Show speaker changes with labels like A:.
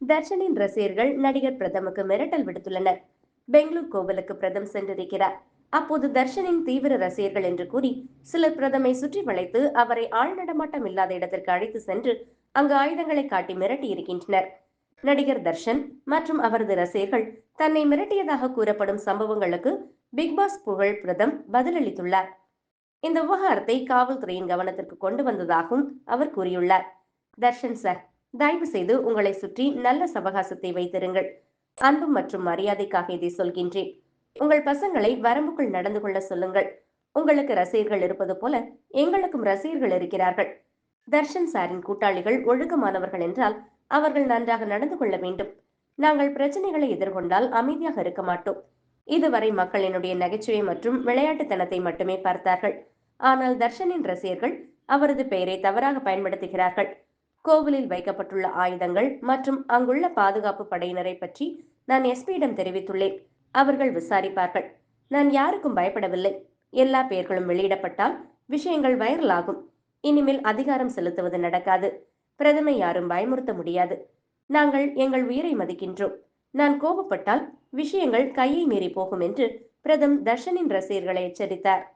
A: தர்ஷனின் ரசிகர்கள் நடிகர் பிரதமுக்கு மிரட்டல் விடுத்துள்ளனர். பெங்களூர் கோவிலுக்கு பிரதம் சென்றிருக்கிறார். அப்போது தர்ஷனின் தீவிர ரசிகர்கள் என்று கூறி சிலர் பிரதமை சுற்றி வளைத்து அவரை ஆள் நடமாட்டம் இல்லாத இடத்திற்கு அழைத்து சென்று அங்கு ஆயுதங்களை காட்டி மிரட்டி இருக்கின்றனர். நடிகர் தர்ஷன் மற்றும் அவரது ரசிகர்கள் தன்னை மிரட்டியதாக கூறப்படும் சம்பவங்களுக்கு பிக் பாஸ் புகழ் பிரதம் பதிலளித்துள்ளார். இந்த விவகாரத்தை காவல்துறையின் கவனத்திற்கு கொண்டு வந்ததாகவும் அவர் கூறியுள்ளார். தர்ஷன் சார் தயவு செய்து உங்களை சுற்றி நல்ல சவகாசத்தை வைத்திருங்கள். அன்பு மற்றும் மரியாதைக்காக இதை சொல்கின்றேன். உங்கள் பசங்களை வரம்புக்குள் நடந்து கொள்ள சொல்லுங்கள். உங்களுக்கு ரசிகர்கள் இருப்பது போல எங்களுக்கும் ரசிகர்கள் இருக்கிறார்கள். தர்ஷன் சாரின் கூட்டாளிகள் ஒழுக்கமானவர்கள் என்றால் அவர்கள் நன்றாக நடந்து கொள்ள வேண்டும். நாங்கள் பிரச்சனைகளை எதிர்கொண்டால் அமைதியாக இருக்க மாட்டோம். இதுவரை மக்கள் என்னுடைய நகைச்சுவை மற்றும் விளையாட்டுத்தனத்தை மட்டுமே பார்த்தார்கள். ஆனால் தர்ஷனின் ரசிகர்கள் அவரது பெயரை தவறாக பயன்படுத்துகிறார்கள். கோவிலில் வைக்கப்பட்டுள்ள ஆயுதங்கள் மற்றும் அங்குள்ள பாதுகாப்பு படையினரை பற்றி நான் எஸ்பியிடம் தெரிவித்துள்ளேன். அவர்கள் விசாரிப்பார்கள். நான் யாருக்கும் பயப்படவில்லை. எல்லா பெயர்களும் வெளியிடப்பட்டால் விஷயங்கள் வைரல் ஆகும் இனிமேல் அதிகாரம் செலுத்துவது நடக்காது. பிரதமை யாரும் பயமுறுத்த முடியாது. நாங்கள் எங்கள் உயிரை மதிக்கின்றோம். நான் கோபப்பட்டால் விஷயங்கள் கையை மீறி போகும் என்று பிரதம் தர்ஷனின் ரசிகர்களை எச்சரித்தார்.